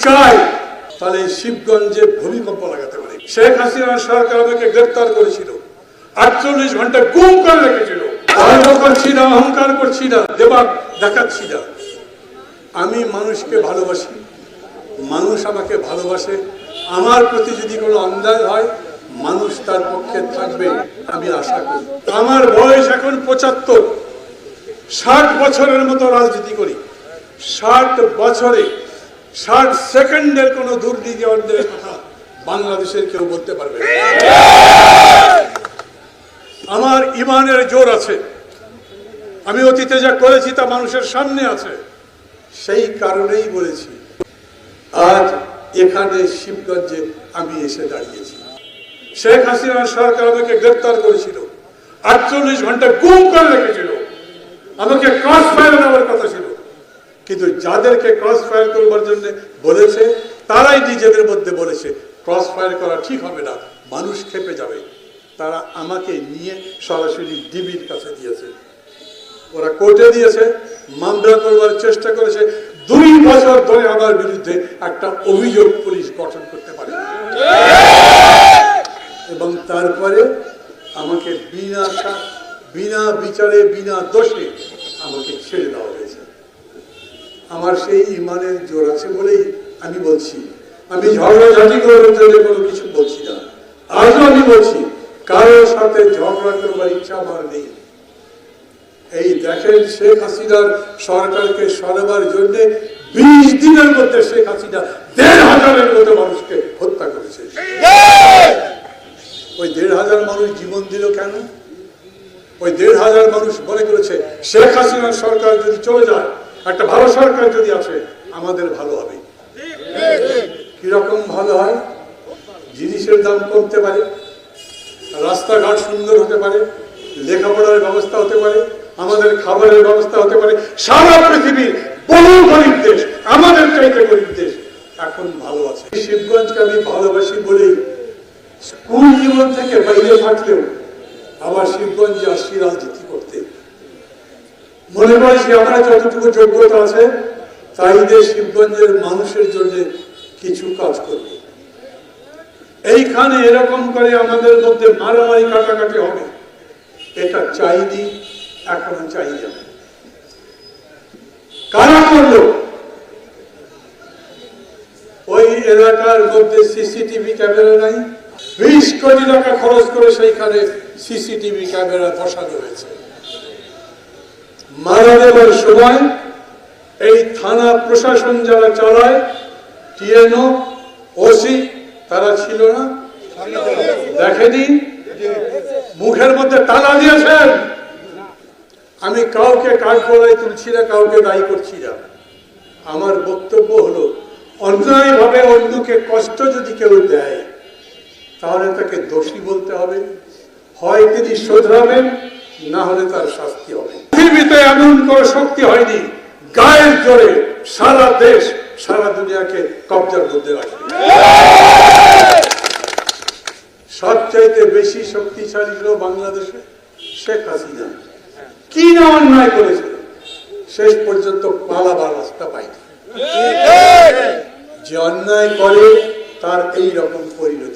চাই। তাহলে শিবগঞ্জে ভূমিকম্প লাগাতে পারে। শেখ হাসিনা সরকার আমাকে গ্রেপ্তার করেছিল। আটচল্লিশ ঘণ্টা গুম করে রেখেছিল। গর্ব করছি না অহংকার করছি না দেবাক দেখাচ্ছি না। আমি মানুষকে ভালোবাসি। মানুষ আমাকে ভালোবাসে। আমার প্রতি যদি কোনো অন্যায় হয় মানুষ তার পক্ষে থাকবে আমি আশা করি। আমার বয়স এখন পঁচাত্তর। ষাট বছরের মতো রাজনীতি করি। ষাট বছরে ষাট সেকেন্ডের কোনো দুর্নীতি অর্ধের কথা বাংলাদেশের কেউ বলতে পারবে আমার ইমানের জোর আছে। আমি অতীতে যা করেছি তা মানুষের সামনে আছে। সেই কারণেই বলেছি, আজ এখানে শিবগঞ্জে আমি এসে দাঁড়িয়েছি। শেখ হাসিনা সরকার আমাকে গ্রেপ্তার করেছিল। আটচল্লিশ ঘণ্টা গুম করে রেখেছিল। আমাকে ক্রস ফায়ার কিন্তু যাদেরকে ক্রস ফায়ার করবার জন্য বলেছে, তারাই নিজেদের মধ্যে বলেছে ক্রস ফায়ার করা ঠিক হবে না, মানুষ খেপে যাবে। তারা আমাকে নিয়ে সরাসরি ডিবির কাছে দিয়েছে। ওরা কোর্টে দিয়েছে, মামলা করবার চেষ্টা করেছে। দুই বছর ধরে আমার বিরুদ্ধে একটা অভিযোগ পুলিশ গঠন করতে পারে। এবং তারপরে আমাকে বিনা বিনা বিচারে, বিনা দোষে আমাকে ছেড়ে দেওয়া হয়েছে। আমার সেই ইমানের জোর আছে বলেই আমি বলছি। আমি ঝগড়াঝাটি করার জন্য কোনো কিছু বলছি না। আজও আমি বলছি কারোর সাথে ঝগড়া করবার ইচ্ছা আমার নেই। এই দেখেন শেখ হাসিনার সরকারকে সরাবার জন্য বিশ দিনের মধ্যে শেখ হাসিনা দেড় হাজারের মতো মানুষকে হত্যা করেছে। ওই দেড় হাজার মানুষ জীবন দিল কেন? ওই দেড় হাজার মানুষ মনে করেছে শেখ হাসিনার সরকার যদি চলে যায় একটা ভালো সরকার যদি আসে আমাদের ভালো হবে। কীরকম ভালো হয়? জিনিসের দাম কমতে পারে, রাস্তাঘাট সুন্দর হতে পারে, লেখাপড়ার ব্যবস্থা হতে পারে, আমাদের খাবারের ব্যবস্থা হতে পারে, সারা পৃথিবীর বহু গরিব দেশ, আমাদের চাইতে গরিব দেশ এখন ভালো আছে। শিবগঞ্জকে আমি ভালোবাসি বলেই স্কুল জীবন থেকে বাইরে থাকলেও আবার শিবগঞ্জে আসছি রাজনীতি মনে করেছি আমরা যতটুকু যোগ্যতা আছে, তাই দিয়ে শিবগঞ্জের মানুষের জন্য কিছু কাজ করব। এইখানে এরকম করে আমাদের মধ্যে মারামারি কাটাকাটি হবে। এটা চাইনি, এখনও না কারা করল? ওই এলাকার মধ্যে সিসিটিভি ক্যামেরা নাই। বিশ কোটি টাকা খরচ করে সেইখানে সিসিটিভি ক্যামেরা বসানো হয়েছে। মারা দেবার সময় এই থানা প্রশাসন যারা চালায়, টিএনও, ওসি, তারা ছিল না। দেখেনি মুখের মধ্যে তালা দিয়েছেন। আমি কাউকে কাঠ গলায় তুলছি না, কাউকে দায়ী করছি না। আমার বক্তব্য হলো, অন্যায়ভাবে অন্যকে কষ্ট যদি কেউ দেয়, তাহলে তাকে দোষী বলতে হবে হয় তিনি শোধরাবেন, না হলে তার শাস্তি হবে। পৃথিবীতে এমন কোনো শক্তি হয়নি, গায়ের জোরে সারা দেশ, সারা দুনিয়াকে কবজার মধ্যে রাখে। সবচাইতে বেশি শক্তিশালী ছিল বাংলাদেশে শেখ হাসিনা। কি না অন্যায় করেছে? শেষ পর্যন্ত পালাবার রাস্তা পাইনি যে অন্যায় করে, তার এই রকম পরিণতি।